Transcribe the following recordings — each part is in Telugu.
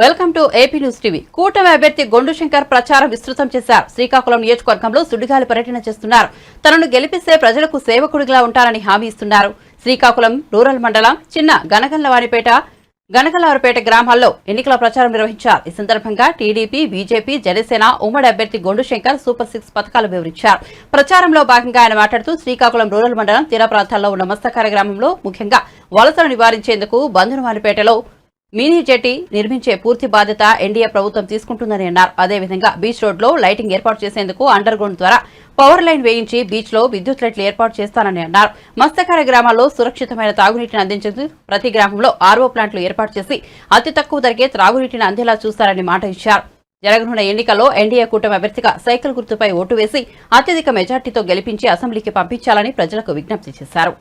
Welcome to AP news TV. కూటమి అభ్యర్థి గొండు శంకర్ ప్రచారం విస్తృతం చేశారు. శ్రీకాకుళం నియోజకవర్గంలో సుడిగాలి పర్యటన చేస్తున్నారు. తనను గెలిపిస్తే ప్రజలకు సేవకుడిగా ఉంటారని హామీ ఇస్తున్నారు. శ్రీకాకుళం రూరల్ మండలం చిన్న గనగల్లవారిపేట గనగలవారిపేట గ్రామాల్లో ఎన్నికల ప్రచారం నిర్వహించారు. ఈ సందర్భంగా టీడీపీ బీజేపీ జనసేన ఉమ్మడి అభ్యర్థి గొండు శంకర్ సూపర్ సిక్స్ పథకాలు వివరించారు. ప్రచారంలో భాగంగా ఆయన మాట్లాడుతూ శ్రీకాకుళం రూరల్ మండలం తీర ప్రాంతాల్లో ఉన్న మస్తకార గ్రామంలో ముఖ్యంగా వలసలు నివారించేందుకు బంధునవారిపేటలో మినీ జెట్టి నిర్మించే పూర్తి బాధ్యత ఎన్డీఏ ప్రభుత్వం తీసుకుంటుందని అన్నారు. అదేవిధంగా బీచ్ రోడ్లో లైటింగ్ ఏర్పాటు చేసేందుకు అండర్ గ్రౌండ్ ద్వారా పవర్ లైన్ వేయించి బీచ్లో విద్యుత్ లైట్లు ఏర్పాటు చేస్తానని అన్నారు. మత్స్యకార గ్రామాల్లో సురక్షితమైన తాగునీటిని అందించేందుకు ప్రతి గ్రామంలో ఆర్ఓ ప్లాంట్లు ఏర్పాటు చేసి అతి తక్కువ ధరకే త్రాగునీటిని అందేలా చూస్తారని మాట ఇచ్చారు. జరగనున్న ఎన్నికల్లో ఎన్డీఏ కూటమి అభ్యర్థిగా సైకిల్ గుర్తుపై ఓటు వేసి అత్యధిక మెజార్టీతో గెలిపించి అసెంబ్లీకి పంపించాలని ప్రజలకు విజ్ఞప్తి చేశారు.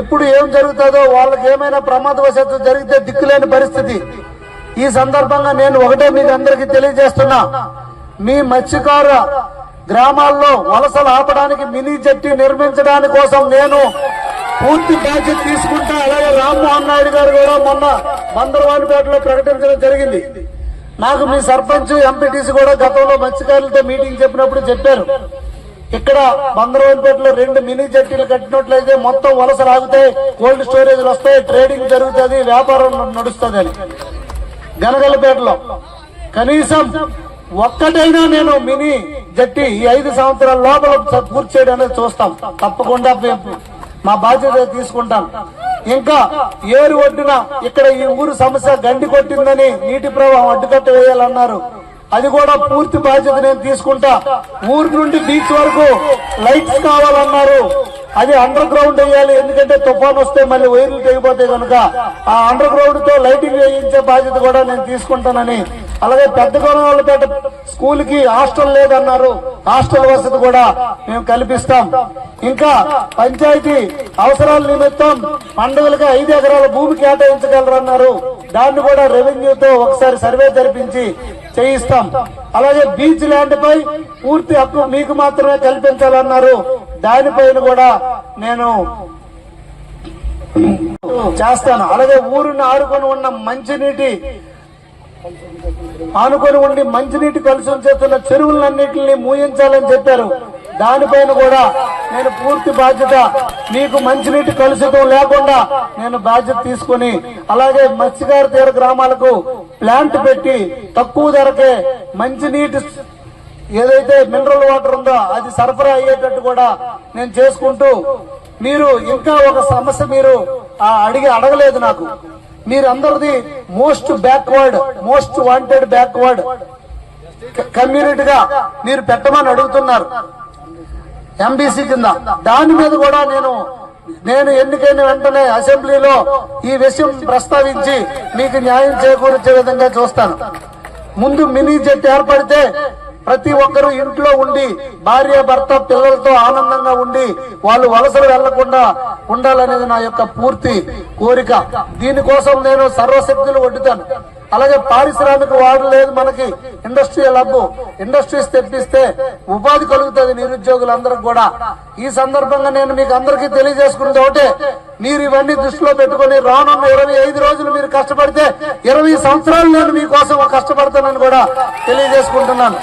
ఎప్పుడు ఏం జరుగుతుందో వాళ్ళకి ఏమైనా ప్రమాదవశాత్తు జరిగితే దిక్కులేని పరిస్థితి. ఈ సందర్భంగా నేను ఒకటే మీకు అందరికీ తెలియజేస్తున్నా. మీ మత్స్యకార గ్రామాల్లో వలసలు ఆపడానికి మినీ జట్టి నిర్మించడానికి కోసం నేను పూర్తి బాధ్యత తీసుకుంటా అలాగే రామ్మోహన్ నాయుడు గారు కూడా మొన్న బందరవానిపేటలో ప్రకటించడం జరిగింది. నాకు మీ సర్పంచ్ ఎంపీటీసీ కూడా గతంలో మత్స్యకారులతో మీటింగ్ చెప్పినప్పుడు చెప్పారు. ఇక్కడ బందరవన్పేటలో రెండు మినీ జట్టీలు కట్టినట్లయితే మొత్తం వలసలు ఆగుతాయి కోల్డ్ స్టోరేజ్లు వస్తాయి ట్రేడింగ్ జరుగుతుంది వ్యాపారం నడుస్తుంది అని. గనగలపేటలో కనీసం ఒక్కటైనా నేను మినీ జట్టి ఈ ఐదు సంవత్సరాల లోపల పూర్తి చేయడం అనేది చూస్తాం. తప్పకుండా మా బాధ్యత తీసుకుంటాం. ఇంకా ఏరు ఒడ్డున ఇక్కడ ఈ ఊరు సమస్య గండి కొట్టిందని నీటి ప్రవాహం అడ్డుకట్ట వేయాలన్నారు. అది కూడా పూర్తి బాధ్యత నేను తీసుకుంటా. ఊరు నుండి బీచ్ వరకు లైట్స్ కావాలన్నారు. అది అండర్ గ్రౌండ్ వేయాలి ఎందుకంటే తుఫాన్ వస్తే మళ్ళీ వైర్లు తెగిపోతాయి కనుక. ఆ అండర్ గ్రౌండ్తో లైటింగ్ వేయించే బాధ్యత కూడా నేను తీసుకుంటానని. అలాగే పెద్ద కొనవాళ్ళపేట స్కూల్కి హాస్టల్ లేదన్నారు. హాస్టల్ వసతి కూడా మేము కల్పిస్తాం. ఇంకా పంచాయతీ అవసరాల నిమిత్తం పండుగలకు ఐదు ఎకరాల భూమి కేటాయించగలరన్నారు. దాన్ని కూడా రెవెన్యూతో ఒకసారి సర్వే జరిపించి చేయిస్తాం. అలాగే బీచ్ ల్యాండ్ పై పూర్తి హక్కు మీకు మాత్రమే కల్పించాలన్నారు. దానిపైన కూడా నేను చేస్తాను. అలాగే ఊరిని ఆడుకొని ఉన్న మంచినీటి ఆనుకొని ఉండి మంచినీటి కలిసి చేస్తున్న చెరువులన్నింటినీ మూయించాలని చెప్పారు. దానిపైన కూడా నేను పూర్తి బాధ్యత మీకు మంచినీటి కలుషితం లేకుండా నేను బాధ్యత తీసుకొని అలాగే మత్స్యకార తీర గ్రామాలకు ప్లాంట్ పెట్టి తక్కువ ధరకే మంచినీటి ఏదైతే మినరల్ వాటర్ ఉందో అది సరఫరా అయ్యేటట్టు కూడా నేను చేసుకుంటూ మీరు ఇంకా ఒక సమస్య మీరు ఆ, అడిగి అడగలేదు నాకు. మీరందరిది most backward most wanted backward. కమ్యూనిటీగా మీరు పెట్టమని అడుగుతున్నారు. ఎంబీసీ కింద. దాని మీద కూడా నేను నేను ఎన్నికైన వెంటనే అసెంబ్లీలో ఈ విషయం ప్రస్తావించి మీకు న్యాయం చేకూర్చే విధంగా చూస్తాను. ముందు మినీ జెట్ ఏర్పడితే ప్రతి ఒక్కరూ ఇంట్లో ఉండి భార్య భర్త పిల్లలతో ఆనందంగా ఉండి వాళ్ళు వలసలు వెళ్ళకుండా ఉండాలనేది నా యొక్క పూర్తి కోరిక. దీనికోసం నేను సర్వశక్తులు వడ్డుతాను అలాగే పారిశ్రామిక వాడు లేదు మనకి. ఇండస్ట్రియల్ హబ్ ఇండస్ట్రీస్ తెప్పిస్తే ఉపాధి కలుగుతుంది నిరుద్యోగులందరికి కూడా. ఈ సందర్భంగా నేను మీకు అందరికీ తెలియజేసుకున్నది ఒకటే. మీరు ఇవన్నీ దృష్టిలో పెట్టుకొని రానున్న ఇరవై ఐదు రోజులు మీరు కష్టపడితే ఇరవై సంవత్సరాలు నేను మీకోసం కష్టపడతానని కూడా తెలియజేసుకుంటున్నాను.